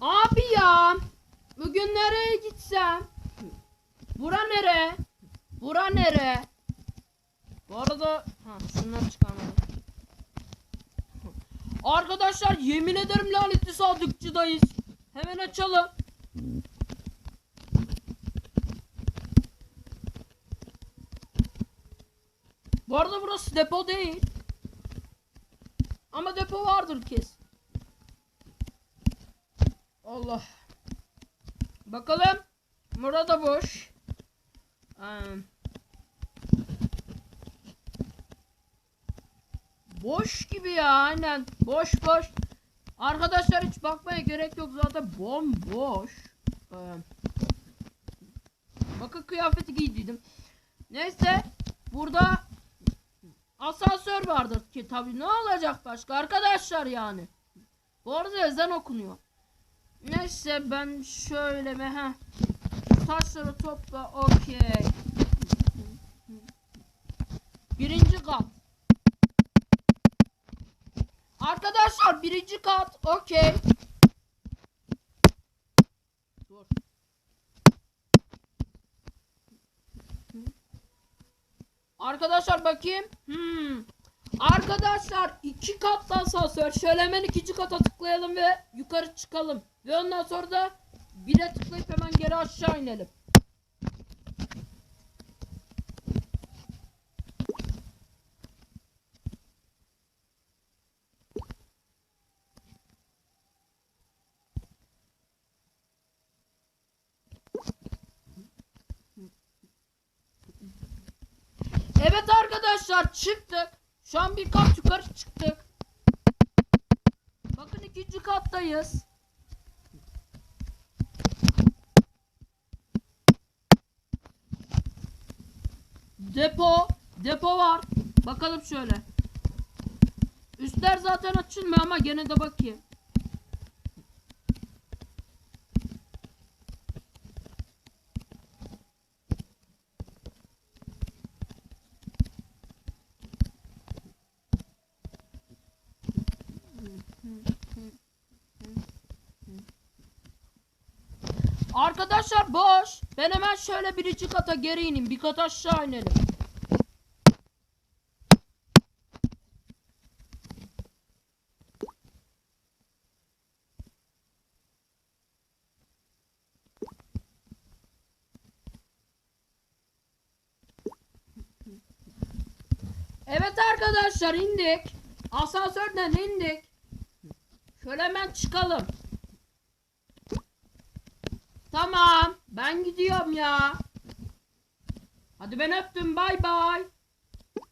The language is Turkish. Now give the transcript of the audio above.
Abi ya. Bugün nereye gitsem? Bura nere? Bura nere? Bu arada ha şunları çıkarmadım. Arkadaşlar yemin ederim lanetli sadıkçıdayız. Hemen açalım. Bu arada burası depo değil. Ama depo vardır kes. Allah. Bakalım. Burada boş. Ee, boş gibi ya aynen. Boş boş. Arkadaşlar hiç bakmaya gerek yok zaten bomboş. Ee, bakın kıyafeti giydiydim. Neyse burada asansör vardır ki tabi ne olacak başka arkadaşlar yani. Bu arada ezan okunuyor. Neyse ben şöyle mi ha taşları topla okey. Birinci kat. Arkadaşlar birinci kat okey. Arkadaşlar bakayım. Hmm. Arkadaşlar iki katlı asansör. Şöyle hemen ikinci kata tıklayalım ve yukarı çıkalım. Ve ondan sonra da bire tıklayıp hemen geri aşağı inelim. Evet arkadaşlar çıktık. Şu an bir kat yukarı çıktık. Bakın ikinci kattayız. Depo, depo var. Bakalım şöyle. Üstler zaten açılmıyor ama gene de bakayım. Arkadaşlar boş. Ben hemen şöyle birinci kata geri ineyim. Bir kat aşağı inelim. Evet arkadaşlar indik. Asansörden indik. Şöyle hemen çıkalım. Tamam. Ben gidiyorum ya. Hadi ben öptüm. Bay bay.